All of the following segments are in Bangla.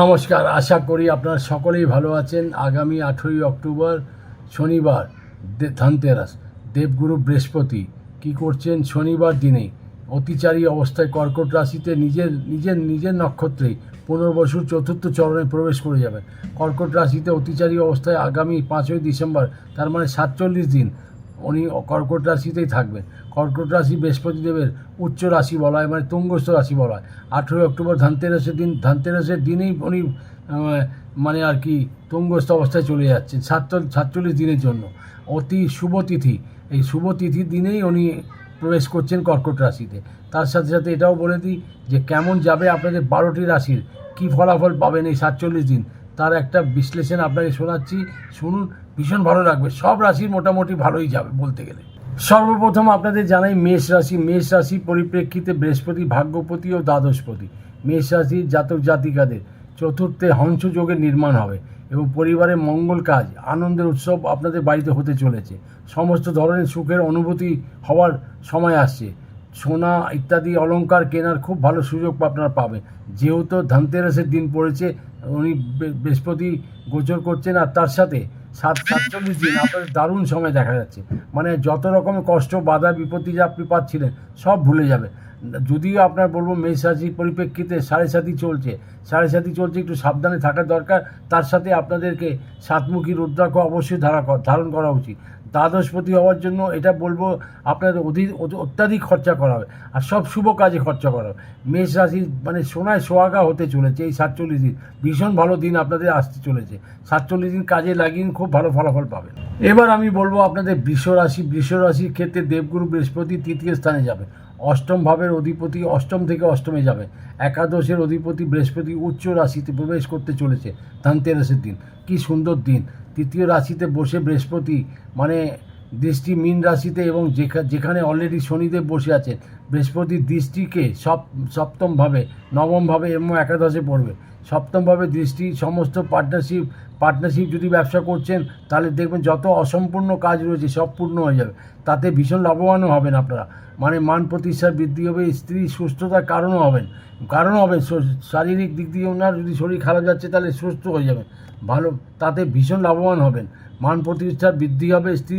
নমস্কার, আশা করি আপনারা সকলেই ভালো আছেন। আগামী আঠেরোই অক্টোবর শনিবার ধনতেরাস, দেবগুরু বৃহস্পতি। কি করছেন? শনিবার দিনেই অতিচারী অবস্থায় কর্কট রাশিতে নিজের নিজের নিজের নক্ষত্রেই পুনর্বসুর চতুর্থ চরণে প্রবেশ করে যাবেন। কর্কট রাশিতে অতিচারী অবস্থায় আগামী পাঁচই ডিসেম্বর, তার মানে সাতচল্লিশ দিন উনি কর্কট রাশিতেই থাকবেন। কর্কট রাশি বৃহস্পতি দেবের উচ্চ রাশি বলা হয় মানে তুঙ্গস্থ রাশি বলা হয়। আঠেরোই অক্টোবর ধানতেরাসের দিন, ধানতেরাসের দিনেই উনি মানে আর কি তুঙ্গস্থ অবস্থায় চলে যাচ্ছেন সাতচল্লিশ সাতচল্লিশ দিনের জন্য। অতি শুভ তিথি। এই শুভ তিথির দিনেই উনি প্রবেশ করছেন কর্কট রাশিতে। তার সাথে সাথে এটাও বলে দিই যে কেমন যাবে আপনাদের বারোটি রাশির, কী ফলাফল পাবেন এই সাতচল্লিশ দিন? তার একটা বিশ্লেষণ আপনাকে শোনাচ্ছি। শুনুন ভীষণ ভালো লাগবে। সব রাশির মোটামুটি ভালোই যাবে বলতে গেলে। সর্বপ্রথম আপনাদের জানাই মেষ রাশি। মেষ রাশি পরিপ্রেক্ষিতে বৃহস্পতি, ভাগ্যপতি ও দ্বাদশপতি। মেষ রাশির জাতক জাতিকাদের চতুর্থে হংসযোগের নির্মাণ হবে এবং পরিবারের মঙ্গল কাজ, আনন্দের উৎসব আপনাদের বাড়িতে হতে চলেছে। সমস্ত ধরনের সুখের অনুভূতি হওয়ার সময় আসছে। সোনা ইত্যাদি অলংকার কেনার খুব ভালো সুযোগ আপনারা পাবেন। যেহেতু ধনতেরাসের দিন পড়েছে, উনি বৃহস্পতি গোচর করছেন আর তার সাথে সাত সাতচল্লিশ দিন আপনার দারুণ সময় দেখা যাচ্ছে। মানে যত রকম কষ্ট, বাধা, বিপত্তি যা আপনি পাচ্ছিলেন, সব ভুলে যাবে। যদিও আপনার বলব মেষ রাশির পরিপ্রেক্ষিতে সাড়ে সাতই চলছে। সাড়ে সাতই চলছে, একটু সাবধানে থাকা দরকার। তার সাথে আপনাদেরকে সাতমুখী রুদ্রাক্ষ অবশ্যই ধারা ধারণ করা উচিত। দ্বাদশপতি হওয়ার জন্য এটা বলব আপনাদের অধিক অত্যাধিক খরচা করা হবে। আর সব শুভ কাজে খরচা করা হবে। মেষ রাশি মানে সোনায় সোহাগা হতে চলেছে এই সাতচল্লিশ দিন। ভীষণ ভালো দিন আপনাদের আসতে চলেছে। সাতচল্লিশ দিন কাজে লাগিয়ে খুব ভালো ফলাফল পাবেন। এবার আমি বলব আপনাদের বৃষ রাশি বৃষ রাশির ক্ষেত্রে দেবগুরু বৃহস্পতি তৃতীয় স্থানে যাবে অষ্টম ভাবের অধিপতি অষ্টম থেকে অষ্টমে যাবে। একাদশের অধিপতি বৃহস্পতি উচ্চ রাশিতে প্রবেশ করতে চলেছে ধনতেরাসের দিন। কি সুন্দর দিন। তৃতীয় রাশিতে বসে বৃহস্পতি মানে দৃষ্টি মীন রাশিতে এবং যেখা- যেখানে অলরেডি শনিদেব বসে আছেন বৃহস্পতির দৃষ্টিকে সপ সপ্তমভাবে নবমভাবে এবং একাদশে পড়বে। সপ্তমভাবে দৃষ্টি, সমস্ত পার্টনারশিপ পার্টনারশিপ যদি ব্যবসা করছেন, তাহলে দেখবেন যত অসম্পূর্ণ কাজ রয়েছে সব পূর্ণ হয়ে যাবে। তাতে ভীষণ লাভবানও হবেন আপনারা। মানে মান প্রতিষ্ঠার বৃদ্ধি হবে, স্ত্রী সুস্থতার কারণও হবেন। কারণ হবেন শারীরিক দিক দিয়ে ওনার যদি শরীর খারাপ যাচ্ছে, তাহলে সুস্থ হয়ে যাবেন। ভালো, তাতে ভীষণ লাভবান হবেন। মান প্রতিষ্ঠার বৃদ্ধি হবে, স্ত্রী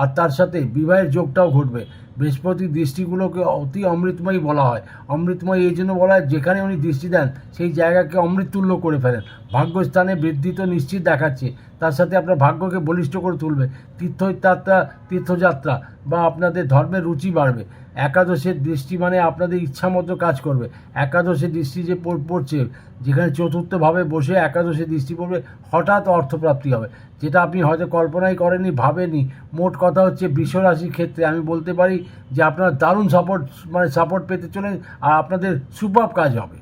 আর তার সাথে বিবাহের যোগটাও ঘটবে। বৃহস্পতি দৃষ্টিগুলোকে অতি অমৃতময়ী বলা হয়। অমৃতময় এই জন্য বলা হয়, যেখানে উনি দৃষ্টি দেন, সেই জায়গাকে অমৃততুল্য করে ফেলেন। ভাগ্যস্থানে বৃদ্ধি তো নিশ্চিত দেখাচ্ছে। তার সাথে আপনার ভাগ্যকে বলিষ্ঠ করে তুলবে। তীর্থযাত্রা তীর্থযাত্রা বা আপনাদের ধর্মের রুচি বাড়বে। একাদশের দৃষ্টি মানে আপনাদের ইচ্ছা মতো কাজ করবে। একাদশের দৃষ্টি যে পড়- পড়ছে, যেখানে চতুর্থভাবে বসে একাদশে দৃষ্টি পড়বে, হঠাৎ অর্থপ্রাপ্তি হবে। যেটা আপনি হয়তো কল্পনাই করেননি ভাবেনি মোট কথা হচ্ছে বৃষ রাশির ক্ষেত্রে আমি বলতে পারি যে আপনারা দারুণ সাপোর্ট মানে সাপোর্ট পেতে চলেন আর আপনাদের সুপার কাজ হবে।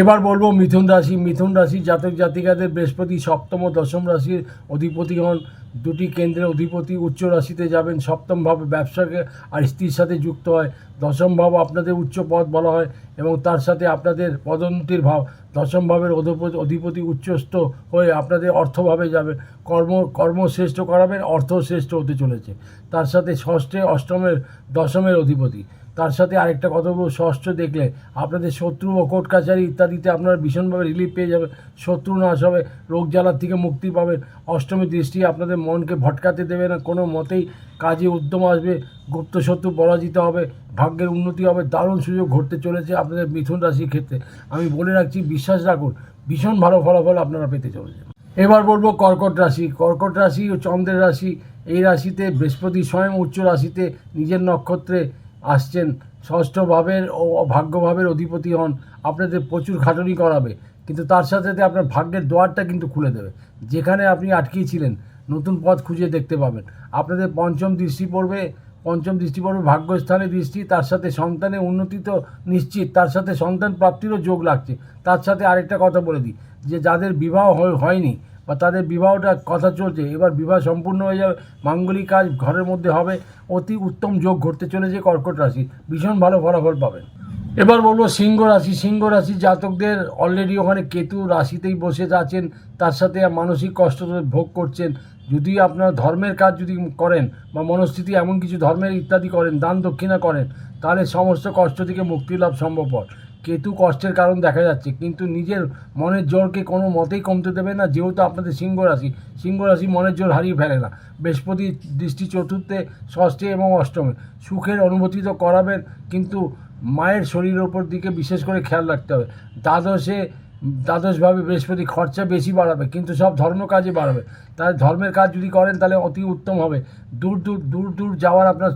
এবার বলব মিথুন রাশি মিথুন রাশি জাতক জাতিকাদের বৃহস্পতি সপ্তম দশম রাশির অধিপতি হন দুটি কেন্দ্রের অধিপতি উচ্চ রাশিতে যাবেন। সপ্তম ভাব ব্যবসাকে আর স্ত্রীর সাথে যুক্ত হয়। দশম ভাব আপনাদের উচ্চ পদ বলা হয় এবং তার সাথে আপনাদের পদোন্নতির ভাব। দশম ভাবের অধিপতি অধিপতি উচ্চস্থ হয়ে আপনাদের অর্থভাবে যাবে কর্ম কর্মশ্রেষ্ঠ করাবেন অর্থ শ্রেষ্ঠ হতে চলেছে। তার সাথে ষষ্ঠে, অষ্টমের, দশমের অধিপতি। তার সাথে আরেকটা কথা বলব, ষষ্ঠ দেখলে আপনাদের শত্রু ও কোর্ট কাছারি ইত্যাদিতে আপনারা ভীষণভাবে রিলিফ পেয়ে যাবেন। শত্রু নাশ হবে, রোগ জ্বালার থেকে মুক্তি পাবেন। অষ্টমী দৃষ্টি আপনাদের মনকে ভটকাতে দেবে না, কোনো মতেই কাজে উদ্যম আসবে, গুপ্ত শত্রু পরাজিত হবে, ভাগ্যের উন্নতি হবে, দারুণ সুযোগ ঘটতে চলেছে আপনাদের মিথুন রাশির ক্ষেত্রে। আমি বলে রাখছি, বিশ্বাস রাখুন, ভীষণ ভালো ফলাফল আপনারা পেতে চলেছেন। এবার বলব কর্কট রাশি। কর্কট রাশি ও চন্দ্রের রাশি, এই রাশিতে বৃহস্পতি স্বয়ং উচ্চ রাশিতে নিজের নক্ষত্রে আসছেন, ষষ্ঠ ভাবের ও ভাগ্যভাবের অধিপতি হন, আপনাদের প্রচুর খাটুনি করাবে, কিন্তু তার সাথে সাথে আপনার ভাগ্যের দোয়ারটা কিন্তু খুলে দেবে। যেখানে আপনি আটকিয়েছিলেন নতুন পথ খুঁজে দেখতে পাবেন। আপনাদের পঞ্চম দৃষ্টি পড়বে, পঞ্চম দৃষ্টি পড়বে ভাগ্যস্থানে দৃষ্টি, তার সাথে সন্তানের উন্নতি তো নিশ্চিত, তার সাথে সন্তান প্রাপ্তিরও যোগ লাগছে। তার সাথে আরেকটা কথা বলে দিই, যে যাদের বিবাহ হয়- হয়নি, বা তাদের বিবাহটা কথা চলছে, এবার বিবাহ সম্পূর্ণ হয়ে যাবে, মাঙ্গলিক কাজ ঘরের মধ্যে হবে, অতি উত্তম যোগ ঘটতে চলেছে কর্কট রাশি, ভীষণ ভালো ফলাফল পাবেন। এবার বলব সিংহ রাশি সিংহ রাশি জাতকদের অলরেডি ওখানে কেতু রাশিতেই বসে আছেন, তার সাথে মানসিক কষ্ট ভোগ করছেন যদি আপনার ধর্মের কাজ যদি করেন বা মনস্থিতি এমন কিছু ধর্মের ইত্যাদি করেন, দান দক্ষিণা করেন, তাহলে সমস্ত কষ্ট থেকে মুক্তি লাভ সম্ভবপর। কেতু কষ্টের কারণ দেখা যাচ্ছে, কিন্তু নিজের মনের জোরকে কোনো মতেই কমতে দেবে না, যেহেতু আপনাদের সিংহ রাশি। সিংহ রাশি মনের জোর হারিয়ে ফেলে না। বৃহস্পতি দৃষ্টি চতুর্থে, ষষ্ঠে এবং অষ্টমে। সুখের অনুভূতি তো করাবেন, কিন্তু মায়ের শরীরের ওপর দিকে বিশেষ করে খেয়াল রাখতে হবে। দ্বাদশে দ্বাদশভাবে বৃহস্পতি খরচা বেশি বাড়াবে, কিন্তু সব ধর্ম কাজে বাড়াবে। তাহলে ধর্মের কাজ যদি করেন, তাহলে অতি উত্তম হবে। দূর দূর দূর দূর যাওয়ার আপনার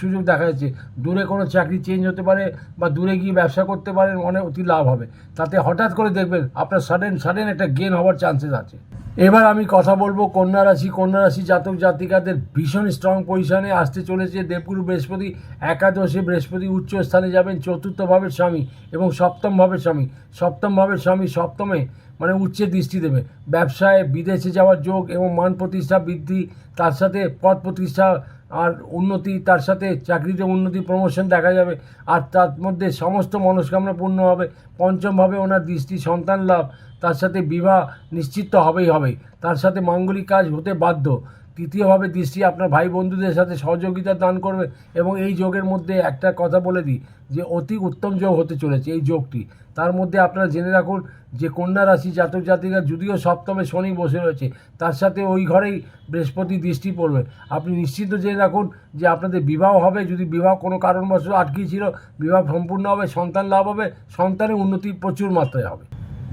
সুযোগ দেখা যাচ্ছে। দূরে কোনো চাকরি চেঞ্জ হতে পারে বা দূরে গিয়ে ব্যবসা করতে পারেন, অনেক অতি লাভ হবে। তাতে হঠাৎ করে দেখবেন আপনার সাডেন সাডেন একটা গেন হওয়ার চান্সেস আছে। এবার আমি কথা বলব কন্যা রাশি কন্যা রাশি জাতক জাতিকাদের ভীষণ স্ট্রং পজিশনে আসতে চলেছে। দেবগুরু বৃহস্পতি, একাদশে বৃহস্পতি উচ্চ স্থানে যাবেন। চতুর্থ ভাবের স্বামী এবং সপ্তম ভাবের স্বামী। সপ্তম ভাবের স্বামী সপ্তমে মানে উচ্চে দৃষ্টি দেবে। ব্যবসায়, বিদেশে যাওয়ার যোগ এবং মান প্রতিষ্ঠা বৃদ্ধি, তার সাথে পদ প্রতিষ্ঠা আর উন্নতি, তার সাথে চাকরিতে উন্নতি প্রমোশন দেখা যাবে। আর তার মধ্যে সমস্ত মনস্কামনা পূর্ণ হবে। পঞ্চমভাবে ওনার দৃষ্টি সন্তান লাভ, তার সাথে বিবাহ নিশ্চিত হবেই হবে। তার সাথে মাঙ্গলিক কাজ হতে বাধ্য। তৃতীয়ভাবে দৃষ্টি আপনার ভাই বন্ধুদের সাথে সহযোগিতা দান করবে এবং এই যোগের মধ্যে একটা কথা বলে দিই, যে অতি উত্তম যোগ হতে চলেছে এই যোগটি। তার মধ্যে আপনারা জেনে রাখুন যে কন্যা রাশি জাতক জাতিকা যদিও সপ্তমে শনি বসে রয়েছে, তার সাথে ওই ঘরেই বৃহস্পতি দৃষ্টি পড়বে। আপনি নিশ্চিত জেনে রাখুন যে আপনাদের বিবাহ হবে, যদি বিবাহ কোনো কারণবশত আটকে ছিল, বিবাহ সম্পূর্ণ হবে, সন্তান লাভ হবে, সন্তানের উন্নতি প্রচুর মাত্রায় হবে।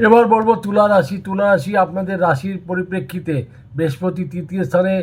এবার বলব তুলা রাশি। তুলা রাশি আপনাদের রাশির পরিপ্রেক্ষিতে বৃহস্পতি তৃতীয় স্থানে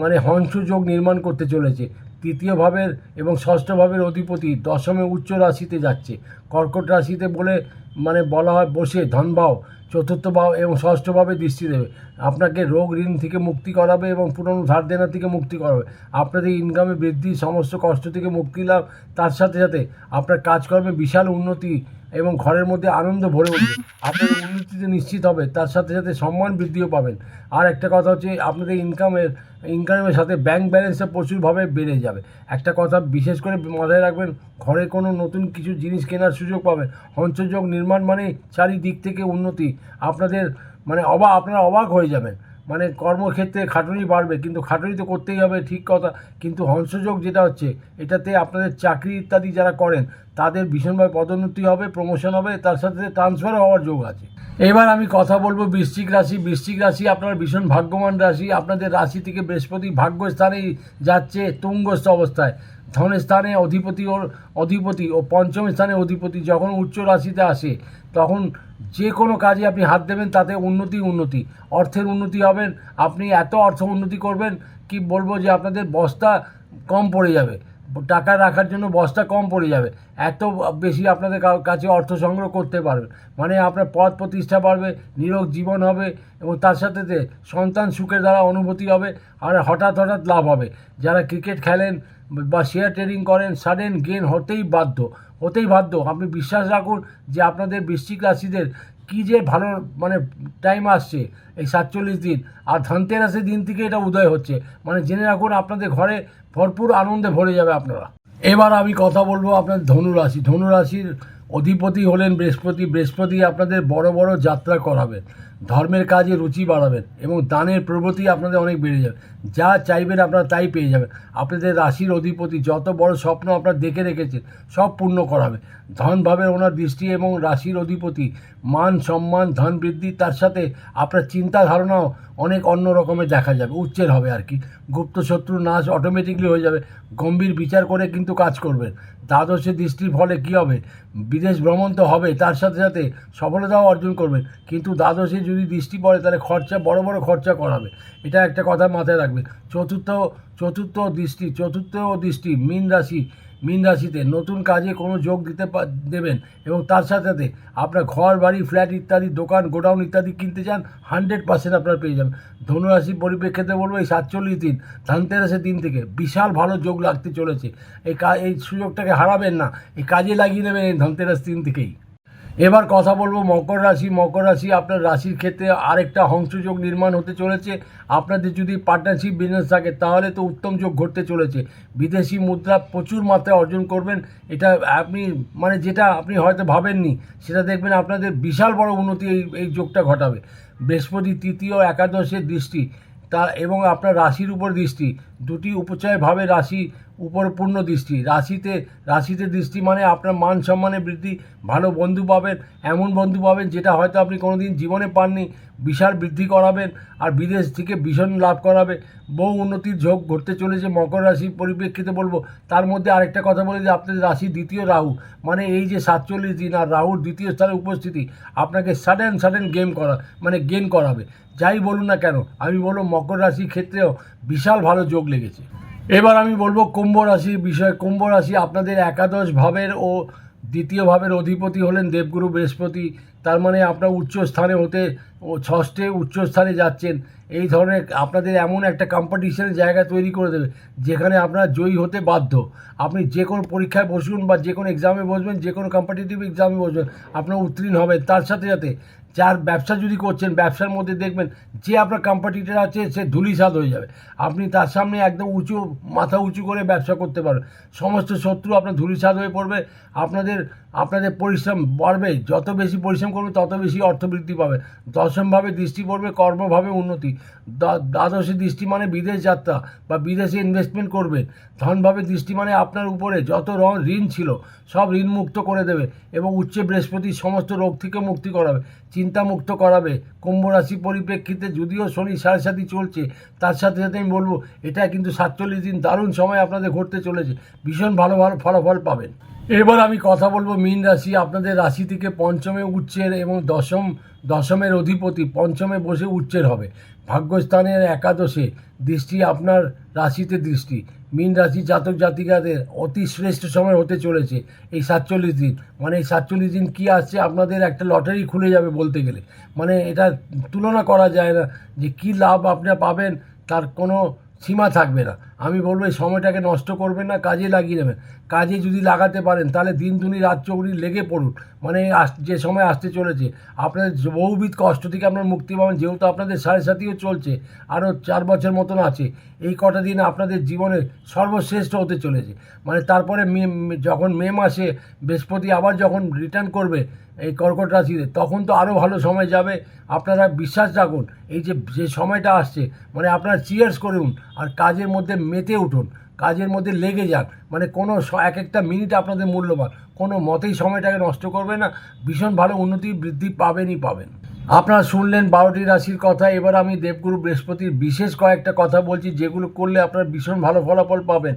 মানে হংস যোগ নির্মাণ করতে চলেছে। তৃতীয় ভাবের এবং ষষ্ঠ ভাবের অধিপতি দশমে উচ্চ রাশিতে যাচ্ছে। কর্কট রাশিতে বলে মানে বলা হয় বসে ধনভাব চতুর্থ ভাব এবং ষষ্ঠ ভাবে দৃষ্টি দেবে। আপনাকে রোগ ঋণ থেকে মুক্তি করাবে এবং পুরনো ধার দেনা থেকে মুক্তি করাবে। আপনাদের ইনকামে বৃদ্ধি, সমস্ত কষ্ট থেকে মুক্তি লাভ। তার সাথে সাথে আপনার কাজকর্মে বিশাল উন্নতি এবং ঘরের মধ্যে আনন্দ ভরে উঠবে আপনাদের উন্নতিতে নিশ্চিত হবে, তার সাথে সাথে সম্মান বৃদ্ধিও পাবেন। আর একটা কথা হচ্ছে, আপনাদের ইনকামের ইনকামের সাথে ব্যাংক ব্যালেন্সটা প্রচুরভাবে বেড়ে যাবে। একটা কথা বিশেষ করে মাথায় রাখবেন, ঘরে কোনো নতুন কিছু জিনিস কেনার সুযোগ পাবেন। হংসযোগ নির্মাণ মানে চারিদিক থেকে উন্নতি। আপনাদের মানে অবাক, আপনারা অবাক হয়ে যাবেন। মানে কর্মক্ষেত্রে খাটুনি বাড়বে, কিন্তু খাটুনি তো করতেই হবে, ঠিক কথা। কিন্তু হংসযোগ যেটা হচ্ছে, এটাতে আপনাদের চাকরি ইত্যাদি যারা করেন, তাদের ভীষণভাবে পদোন্নতি হবে প্রমোশন হবে, তার সাথে ট্রান্সফার হওয়ার যোগ আছে। এবার আমি কথা বলব বৃশ্চিক রাশি। বৃশ্চিক রাশি আপনার ভীষণ ভাগ্যবান রাশি। আপনাদের রাশি থেকে বৃহস্পতি ভাগ্যস্থানেই যাচ্ছে, তুঙ্গস্থ অবস্থায়। ধনের স্থানে অধিপতি ও অধিপতি ও পঞ্চম স্থানে অধিপতি যখন উচ্চ রাশিতে আসে, তখন যে কোনো কাজে আপনি হাত দেবেন, তাতে উন্নতি উন্নতি। অর্থের উন্নতি হবেন, আপনি এত অর্থ উন্নতি করবেন কি বলব যে আপনাদের বস্তা কম পড়ে যাবে। টাকা রাখার জন্য বস্তা কম পড়ে যাবে। এত বেশি আপনাদের কাছে অর্থ সংগ্রহ করতে পারবে। মানে আপনার পদ প্রতিষ্ঠা বাড়বে, নিরোগ জীবন হবে এবং তার সাথে সন্তান সুখের দ্বারা অনুভূতি হবে আর হঠাৎ হঠাৎ লাভ হবে। যারা ক্রিকেট খেলেন বা শেয়ার ট্রেডিং করেন সাডেন গেন হতেই বাধ্য হতেই বাধ্য। আপনি বিশ্বাস রাখুন যে আপনাদের বৃশ্চিক রাশিদের কী যে ভালো মানে টাইম আসছে, এই সাতচল্লিশ দিন। আর ধনতেরাসের দিন থেকে এটা উদয় হচ্ছে। মানে জেনে রাখুন, আপনাদের ঘরে ভরপুর আনন্দে ভরে যাবে আপনারা। এবার আমি কথা বলব আপনার ধনুরাশি ধনুরাশির অধিপতি হলেন বৃহস্পতি। বৃহস্পতি আপনাদের বড় বড় যাত্রা করাবেন। ধর্মের কাজে রুচি বাড়াবেন এবং দানের প্রবৃত্তি আপনাদের অনেক বেড়ে যাবে। যা চাইবেন আপনারা তাই পেয়ে যাবেন। আপনাদের রাশির অধিপতি যত বড় স্বপ্ন আপনারা দেখে রেখেছেন, সব পূর্ণ করাবে। ধনভাবে ওনার দৃষ্টি এবং রাশির অধিপতি মান সম্মান, ধন বৃদ্ধি, তার সাথে আপনার চিন্তা ধারণাও অনেক অন্য রকমের দেখা যাবে উচ্চের হবে আর কি। গুপ্ত শত্রু নাশ অটোমেটিকলি হয়ে যাবে, গম্ভীর বিচার করে কিন্তু কাজ করবেন দ্বাদশে দৃষ্টির ফলে কী হবে? বিদেশ ভ্রমণ তো হবে, তার সাথে সাথে সফলতাও অর্জন করবেন। কিন্তু দ্বাদশে যদি দৃষ্টি পড়ে, তাহলে খরচা, বড় বড় খরচা করাবে। এটা একটা কথা মাথায় রাখবে চতুর্থ চতুর্থ দৃষ্টি চতুর্থ দৃষ্টি, মীন রাশি মীন রাশিতে নতুন কাজে কোনো যোগ দিতে দেবেন এবং তার সাথে সাথে আপনার ঘর, বাড়ি ফ্ল্যাট ইত্যাদি, দোকান, গোডাউন ইত্যাদি কিনতে চান হান্ড্রেড পার্সেন্ট আপনার পেয়ে যাবেন। ধনুরাশি পরিপ্রেক্ষিতে বলব এই সাতচল্লিশ দিন, ধানতেরাসের দিন থেকে বিশাল ভালো যোগ লাগতে চলেছে। এই এই সুযোগটাকে হারাবেন না, এই কাজে লাগিয়ে নেবেন এই ধনতেরাস দিন থেকেই। এবার কথা বলব মকর রাশি। মকর রাশি আপনার রাশির ক্ষেত্রে আরেকটা হংসযোগ নির্মাণ হতে চলেছে। আপনাদের যদি পার্টনারশিপ বিজনেস থাকে, তাহলে তো উত্তম যোগ ঘটতে চলেছে। বিদেশি মুদ্রা প্রচুর মাত্রায় অর্জন করবেন। এটা আপনি মানে যেটা আপনি হয়তো ভাবেননি, সেটা দেখবেন আপনাদের বিশাল বড় উন্নতি এই এই যোগটা ঘটাবে। বৃহস্পতি তৃতীয় একাদশের দৃষ্টি, তা এবং আপনার রাশির উপর দৃষ্টি। দুটি উপচয়ভাবে রাশি উপর পূর্ণ দৃষ্টি। রাশিতে রাশিতে দৃষ্টি মানে আপনার মান সম্মানে বৃদ্ধি, ভালো বন্ধু পাবেন, এমন বন্ধু পাবেন যেটা হয়তো আপনি কোনোদিন জীবনে পাননি, বিশাল বৃদ্ধি করাবেন আর বিদেশ থেকে ভীষণ লাভ করাবে বহু উন্নতির ঝোঁক ঘটতে চলেছে মকর রাশির পরিপ্রেক্ষিতে বলব। তার মধ্যে আরেকটা কথা বলে যে আপনাদের রাশি দ্বিতীয় রাহু মানে এই যে সাতচল্লিশ দিন আর রাহুর দ্বিতীয় স্থানে উপস্থিতি, আপনাকে সাডেন সাডেন গেম করা মানে গেন করাবে। যাই বলুন না কেন, আমি বলব মকর রাশির ক্ষেত্রেও বিশাল ভালো যোগ লেগেছে। এবার আমি বলব কুম্ভ রাশি বিষয়। কুম্ভ রাশি আপনাদের একাদশ ভাবের ও দ্বিতীয় ভাবের অধিপতি হলেন দেবগুরু বৃহস্পতি। তার মানে আপনার উচ্চ স্থানে হতে ও ষষ্ঠে উচ্চ স্থানে যাচ্ছেন। এই ধরনের আপনাদের এমন একটা কম্পিটিশনের জায়গা তৈরি করে দেবে, যেখানে আপনারা জয়ী হতে বাধ্য। আপনি যে কোনো পরীক্ষায় বসুন বা যে কোনো এক্সামে বসবেন, যে কোনো কম্পিটিটিভ এক্সামে বসবেন, আপনার উত্তীর্ণ হবেন। তার সাথে সাথে যার ব্যবসা যদি করছেন, ব্যবসার মধ্যে দেখবেন যে আপনার কম্পিটিটর আছে, সে ধুলিসাৎ হয়ে যাবে। আপনি তার সামনে একদম উঁচু, মাথা উঁচু করে ব্যবসা করতে পারবেন। সমস্ত শত্রু আপনার ধুলিসাৎ হয়ে পড়বে। আপনাদের আপনাদের পরিশ্রম বাড়বে। যত বেশি পরিশ্রম করবে, তত বেশি অর্থ বৃদ্ধি পাবে দশমভাবে দৃষ্টি পড়বে কর্মভাবে উন্নতি। দ্বাদশে দৃষ্টি মানে বিদেশ যাত্রা বা বিদেশে ইনভেস্টমেন্ট করবে। ধনভাবে দৃষ্টি মানে আপনার উপরে যত ঋণ ছিল, সব ঋণ মুক্ত করে দেবে এবং উচ্চে বৃহস্পতি সমস্ত রোগ থেকে মুক্তি করাবে, চিন্তামুক্ত করাবে। কুম্ভ রাশি পরিপ্রেক্ষিতে যদিও শনি সাড়ে সাথে চলছে, তার সাথে সাথে আমি বলব, এটা কিন্তু সাতচল্লিশ দিন দারুণ সময় আপনাদের ঘটতে চলেছে, ভীষণ ভালো ভালো ফলাফল পাবেন। এবার আমি কথা বলব মীন রাশি, আপনাদের রাশি থেকে পঞ্চমে উচ্চের এবং দশম, দশমের অধিপতি পঞ্চমে বসে উচ্চের হবে। ভাগ্যস্থানের একাদশে দৃষ্টি আপনার রাশিতে দৃষ্টি। মীন রাশি জাতক জাতিকাদের অতি শ্রেষ্ঠ সময় হতে চলেছে এই সাতচল্লিশ দিন। মানে এই সাতচল্লিশ দিন কী আসছে আপনাদের একটা লটারি খুলে যাবে বলতে গেলে। মানে এটা তুলনা করা যায় না যে কী লাভ আপনারা পাবেন তার কোনো সীমা থাকবে না। আমি বলব এই সময়টাকে নষ্ট করবেন না, কাজে লাগিয়ে নেবেন কাজে যদি লাগাতে পারেন, তাহলে দিন দুনি রাত চৌড়ি লেগে পড়ুন। মানে যে সময় আসতে চলেছে, আপনাদের বহুবিধ কষ্ট থেকে আপনার মুক্তি পাবেন, যেহেতু আপনাদের সাড়ে সাথীও চলছে আরও চার বছর মতন আছে, এই কটা দিন আপনাদের জীবনে সর্বশ্রেষ্ঠ হতে চলেছে। মানে তারপরে মে- যখন মে মাসে বৃহস্পতি আবার যখন রিটার্ন করবে এই কর্কট রাশিতে, তখন তো আরও ভালো সময় যাবে। আপনারা বিশ্বাস রাখুন, এই যে যে সময়টা আসছে মানে আপনারা চিয়ার্স করুন, আর কাজের মধ্যে মেতে উঠুন, কাজের মধ্যে লেগে যান। মানে কোনো এক একটা মিনিট আপনাদের মূল্যবান। কোনো মতেই সময়টাকে নষ্ট করবে না, ভীষণ ভালো উন্নতি বৃদ্ধি পাবেনই পাবেন। আপনারা শুনলেন বারোটি রাশির কথা, এবার আমি দেবগুরু বৃহস্পতির বিশেষ কয়েকটা কথা বলছি, যেগুলো করলে আপনার ভীষণ ভালো ফলাফল পাবেন।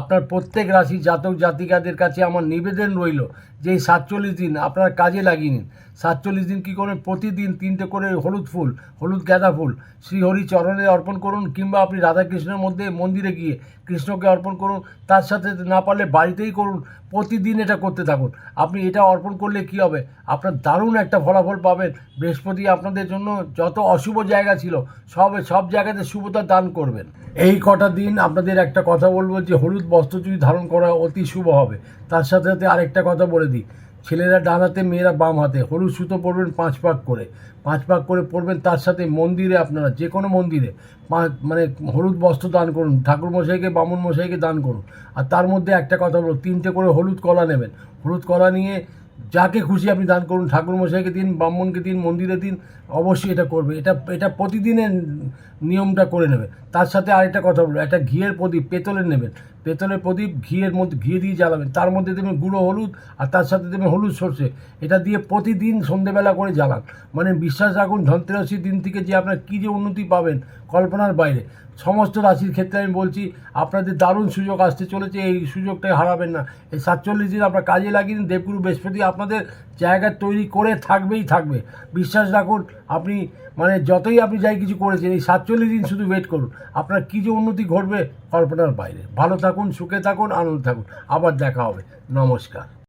আপনার প্রত্যেক রাশি জাতক জাতিকাদের কাছে আমার নিবেদন রইল যে সাতচল্লিশ দিন আপনারা কাজে লাগিয়ে নিন। সাতচল্লিশ দিন কী করবেন? প্রতিদিন তিনটে করে হলুদ ফুল, হলুদ গাঁদা ফুল শ্রীহরি চরণে অর্পণ করুন, কিংবা আপনি রাধাকৃষ্ণের মধ্যে মন্দিরে গিয়ে কৃষ্ণকে অর্পণ করুন, তার সাথে না পারলে বাড়িতেই করুন, প্রতিদিন এটা করতে থাকুন। আপনি এটা অর্পণ করলে কি হবে? আপনার দারুণ একটা ফলাফল পাবেন। বৃহস্পতি আপনাদের জন্য যত অশুভ জায়গা ছিল, সব সব জায়গাতে শুভতা দান করবেন। এই কটা দিন আপনাদের একটা কথা বলব যে, হলুদ বস্ত্র যদি ধারণ করা অতি শুভ হবে, তার সাথে সাথে আরেকটা কথা বলে দিই। ছেলেরা ডান হাতে, মেয়েরা বাম হাতে। হলুদ সুতো পরবেন পাঁচ পাক করে। পাঁচ পাক করে পরবেন তার সাথে মন্দিরে আপনারা, যে কোনো মন্দিরে। মানে হলুদ বস্ত্র দান করুন। ঠাকুর মশাইকে, বামুন মশাইকে দান করুন। আর তার মধ্যে একটা কথা বলব, তিনটে করে হলুদ কলা নেবেন। হলুদ কলা নিয়ে যাকে খুশি আপনি দান করুন, ঠাকুর মশাইকে দিন ব্রাহ্মণকে দিন, মন্দিরে দিন, অবশ্যই এটা করবে। এটা এটা প্রতিদিনের নিয়মটা করে নেবে তার সাথে আরেকটা কথা বলব, একটা ঘিয়ের প্রদীপ, পেতলের নেবেন। পেতলের প্রদীপ ঘিয়ের মধ্যে ঘি দিয়ে জ্বালাবেন। তার মধ্যে দেবেন গুঁড়ো হলুদ আর তার সাথে দেবেন হলুদ সর্ষে। এটা দিয়ে প্রতিদিন সন্ধেবেলা করে জ্বালান। মানে বিশ্বাস রাখুন, ধনতেরাসির দিন থেকে যে আপনার কী যে উন্নতি পাবেন কল্পনার বাইরে। সমস্ত রাশির ক্ষেত্রে আমি বলছি, আপনাদের দারুণ সুযোগ আসতে চলেছে, এই সুযোগটাই হারাবেন না। এই সাতচল্লিশ দিন আপনার কাজে লাগিয়ে দিন। দেবগুরু বৃহস্পতি আপনাদের জায়গা তৈরি করে থাকবেই থাকবে। বিশ্বাস রাখুন, আপনি মানে যতই আপনি যাই কিছু করেছেন, এই সাতচল্লিশ দিন শুধু ওয়েট করুন। আপনার কী যে উন্নতি ঘটবে কল্পনার বাইরে। ভালো থাকুন সুখে থাকুন আনন্দ থাকুন। আবার দেখা হবে। নমস্কার।